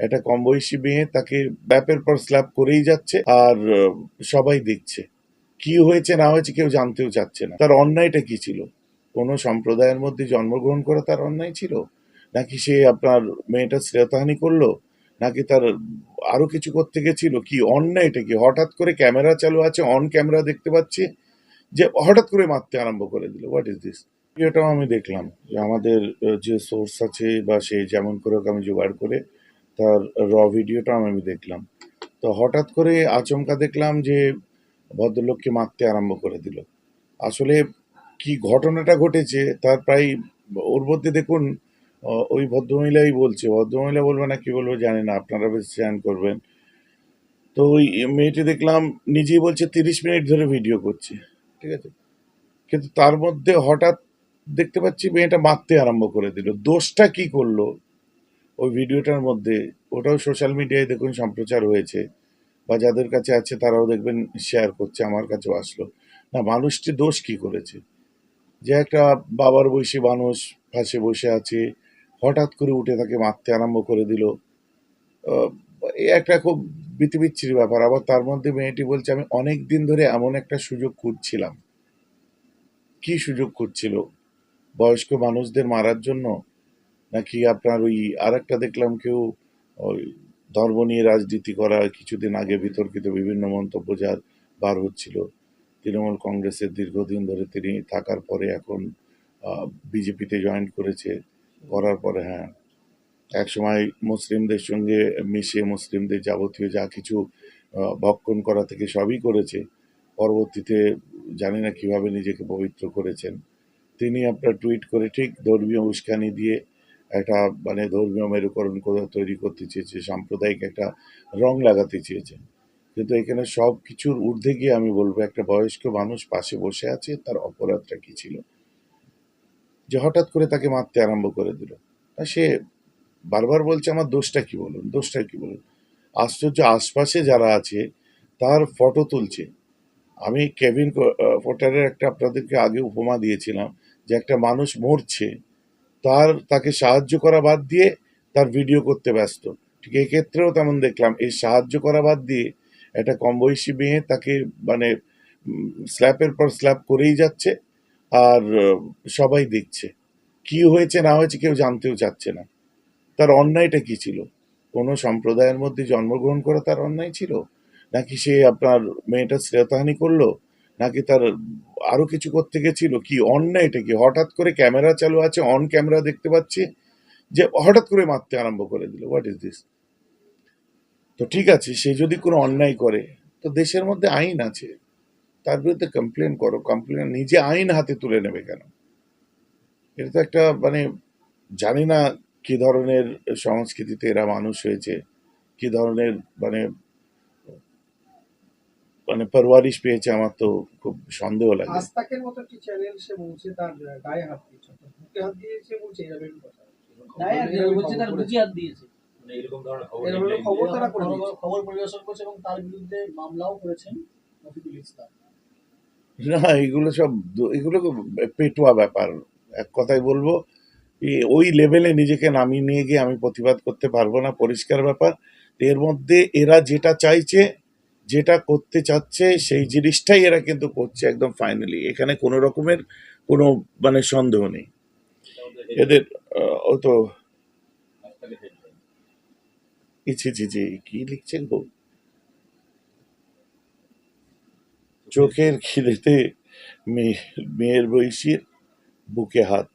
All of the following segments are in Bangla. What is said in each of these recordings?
একটা কম বয়সী মেয়ে, তাকে ব্যাপের পর স্ল্যাপ করেই যাচ্ছে আর সবাই দেখছে। কি হয়েছে না হয়েছে কেউ জানতেও চাচ্ছে না। তার অন্যায়টা কি ছিল? কোনো সম্প্রদায়ের মধ্যে জন্মগ্রহণ করা তার অন্যায় ছিল? নাকি সে আপনার মেয়েটা শ্রেয়তাহানি করল? নাকি তার আরও কিছু করতে গেছিল? কি অন্যায়টা কি? হঠাৎ করে ক্যামেরা চালু আছে, অন ক্যামেরা দেখতে পাচ্ছি যে হঠাৎ করে মারতে আরম্ভ করে দিল। হোয়াট ইজ দিস এটাও আমি দেখলাম যে আমাদের যে সোর্স আছে বা সে যেমন করে আমি জোগাড় করে তার র ভিডিওটা আমি দেখলাম। তো হঠাৎ করে আচমকা দেখলাম যে ভদ্রলোককে মারতে আরম্ভ করে দিল। আসলে কি ঘটনাটা ঘটেছে তার প্রায় ওর মধ্যে দেখুন ওই ভদ্রমহিলাই বলছে, ভদ্রমহিলা বলবে না কি বলব জানি না, আপনারা বেশ চ্যান করবেন। তো ওই মেয়েটি দেখলাম নিজেই বলছে তিরিশ মিনিট ধরে ভিডিও করছে, ঠিক আছে? কিন্তু তার মধ্যে হঠাৎ দেখতে পাচ্ছি মেয়েটা মারতে আরম্ভ করে দিল। দোষটা কি করল? ওই ভিডিওটার মধ্যে, ওটাও সোশ্যাল মিডিয়ায় দেখুন সম্প্রচার হয়েছে বা যাদের কাছে আছে তারাও দেখবেন শেয়ার করছে, আমার কাছেও আসলো। না, মানুষটি দোষ কি করেছে? যে একটা বাবার বয়সী মানুষ পাশে বসে আছে, হঠাৎ করে উঠে তাকে মারতে আরম্ভ করে দিল। এই একটা খুব বিতিবিচ্ছিরি ব্যাপার। আবার তার মধ্যে মেয়েটি বলছে, আমি অনেক দিন ধরে এমন একটা সুযোগ খুঁজছিলাম। কি সুযোগ খুঁজছিল? বয়স্ক মানুষদের মারার জন্য? নাকি আপনার ওই আরেকটা দেখলাম কেউ, ওই ধর্ম নিয়ে রাজনীতি করা, কিছুদিন আগে বিতর্কিত বিভিন্ন মন্তব্য যার বার হচ্ছিল। তৃণমূল কংগ্রেসের দীর্ঘদিন ধরে তিনি থাকার পরে এখন বিজেপিতে জয়েন করেছে। করার পরে হ্যাঁ। একসময় মুসলিমদের সঙ্গে মিশে মুসলিমদের যাবতীয় যা কিছু ভক্ষণ করা থেকে সবই করেছে। পরবর্তীতে জানি না কীভাবে নিজেকে পবিত্র করেছেন। তিনি আপনার টুইট করে ঠিক ধর্মীয় উস্কানি দিয়ে একটা মানে ধর্মীয় মেরুকরণ করে তৈরি করতে চেয়েছে, সাম্প্রদায়িক একটা রং লাগাতে চেয়েছে। কিন্তু এখানে সব কিছুর ঊর্ধ্বে গিয়ে আমি বলব, একটা বয়স্ক মানুষ পাশে বসে আছে, তার অপরাধটা কি ছিল? যে হঠাৎ করে তাকে মারতে আরম্ভ করে দিল। সে বারবার বলছে, আমার দোষটা কি বলুন? দোষটা কি বলুন? আশ্চর্য আশপাশে যারা আছে, তার ফটো তুলছে। আমি কেভিন পোর্টারের একটা আপনাদেরকে আগে উপমা দিয়েছিলাম যে একটা মানুষ মরছে তার, তাকে সাহায্য করা বাদ দিয়ে তার ভিডিও করতে ব্যস্ত। ঠিক এই ক্ষেত্রেও তেমন দেখলাম, এই সাহায্য করা বাদ দিয়ে একটা কম বয়সী মেয়ে তাকে মানে স্ল্যাপের পর স্ল্যাপ করেই যাচ্ছে আর সবাই দেখছে। কি হয়েছে না হয়েছে কেউ জানতেও চাচ্ছে না। তার অন্যায়টা কি ছিল? কোনো সম্প্রদায়ের মধ্যে জন্মগ্রহণ করা তার অন্যায় ছিল? নাকি সে আপনার মেয়েটা শ্রেয়তাহানি করল? নাকি তার আরও কিছু করতে গেছিল? কি অন্যায়টা কি? হঠাৎ করে ক্যামেরা চালু আছে অন ক্যামেরা দেখতে পাচ্ছি যে হঠাৎ করে মারতে আরম্ভ করে দিল। হোয়াট ইজ দিস তো ঠিক আছে, সে যদি কোনো অন্যায় করে, তো দেশের মধ্যে আইন আছে। তার বিরুদ্ধে কমপ্লেন করো। কমপ্লেন নিজে আইন হাতে তুলে নেবে কেন? এটা তো একটা মানে জানি না কি ধরনের সংস্কৃতিতে এরা মানুষ হয়েছে, কি ধরনের মানে মানে পরওয়ারিশ পেয়েছে আমার তো খুব সন্দেহ লাগে। আস্তাকের মতো একটি চ্যানেল সে বলছে তার গায়ে হাত দিয়েছে। বুকে হাত দিয়েছে বলছে এরকম কথা। গায়ে বলছে তার বুঝি হাত দিয়েছে। মানে এরকম ধরনের খবর এরকম headline খবর দিয়ে- তারা খবর- পরিবেশন করছে এবং তার বিরুদ্ধে মামলাও করেছেন রফিকুল ইসলাম। না এগুলো সব এগুলো পেটুয়া ব্যাপার। এক কথায় বলব ওই লেভেলে নিজেকে নামিয়ে নিয়ে গিয়ে আমি প্রতিবাদ করতে পারব না পরিষ্কার ব্যাপার। এর মধ্যে এরা যেটা চাইছে যেটা করতে চাচ্ছে সেই জিনিসটাই এরা কিন্তু করছে একদম ফাইনালি এখানে কোনো রকমের কোনো মানে সন্দেহ নেই এদের আহ, ও তো hashtag এর headline। জি জি কি লিখছেন গো চোখের খিদেতে মেয়ে মেয়ের বয়সীর বুকে হাত।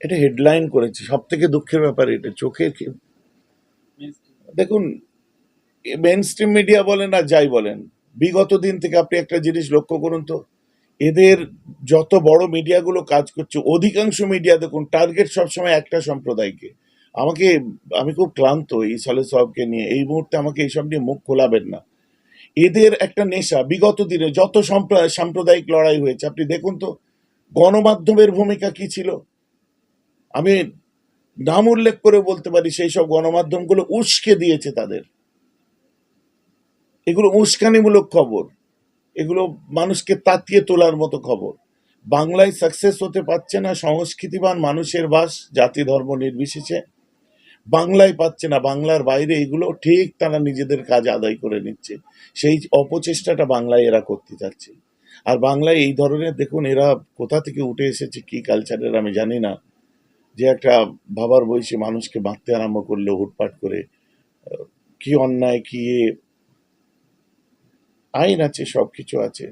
এটা হেডলাইন করেছে সব থেকে দুঃখের ব্যাপার এটা চোখের দেখুন মেন স্ট্রিম মিডিয়া বলেন আর যাই বলেন, বিগত দিন থেকে আপনি একটা জিনিস লক্ষ্য করুন তো, এদের যত বড় মিডিয়াগুলো কাজ করছে, অধিকাংশ মিডিয়া দেখুন টার্গেট সবসময় একটা সম্প্রদায়কে। আমাকে, আমি খুব ক্লান্ত এই সালে সবকে নিয়ে, এই মুহূর্তে আমাকে এইসব নিয়ে মুখ খোলাবেন না। এদের একটা নেশা, বিগত দিনে যত সম্প্র- সাম্প্রদায়িক লড়াই হয়েছে, আপনি দেখুন তো, গণমাধ্যমের ভূমিকা কি ছিল? আমি নাম উল্লেখ করে বলতে পারি, সেই সব গণমাধ্যমগুলো উস্কে দিয়েছে তাদের। এগুলো উস্কানিমূলক খবর। এগুলো মানুষকে তাতিয়ে তোলার মতো খবর। বাংলায় সাকসেস হতে পারছে না, সংস্কৃতিবান মানুষের বাস, জাতি ধর্ম নির্বিশেষে। বাংলায় পাচ্ছে না, বাংলার বাইরে এগুলো ঠিক তারা নিজেদের কাজ আদায় করে নিচ্ছে। সেই অপচেষ্টাটা বাংলায় এরা করতে যাচ্ছে আর বাংলায় এই ধরনের, দেখুন, এরা কোথা থেকে উঠে এসেছে, কি কালচারের আমি জানি না। যে একটা ভাবার বয়সী মানুষকে মারতে আরম্ভ করল হুটপাট করে, কি অন্যায়, কি আইন আছে সব কিছু আছে।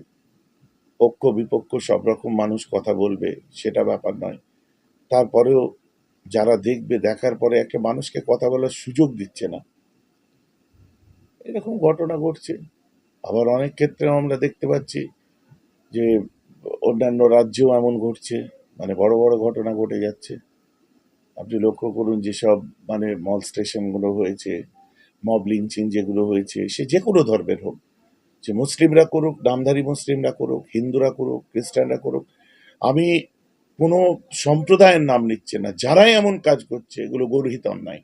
পক্ষ বিপক্ষ সব রকম মানুষ কথা বলবে, সেটা ব্যাপার নয়। তারপরেও যারা দেখবে, দেখার পরে একটা মানুষকে কথা বলার সুযোগ দিচ্ছে না। এরকম ঘটনা ঘটছে। আবার অনেক ক্ষেত্রে আমরা দেখতে পাচ্ছি যে অন্যান্য রাজ্যেও এমন ঘটছে মানে বড় বড় ঘটনা ঘটে যাচ্ছে। আপনি লক্ষ্য করুন যেসব মানে মল স্টেশনগুলো হয়েছে, মব লিঞ্চিং যেগুলো হয়েছে, সে যে কোনো ধর্মের হোক, যে মুসলিমরা করুক, নামধারী মুসলিমরা করুক, হিন্দুরা করুক, খ্রিস্টানরা করুক, আমি কোনো সম্প্রদায়ের নাম নিচ্ছে না, যারাই এমন কাজ করছে, এগুলো গর্হিত অন্যায়,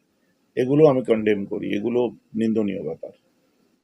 এগুলো আমি কন্ডেম করি, এগুলো নিন্দনীয় ব্যাপার।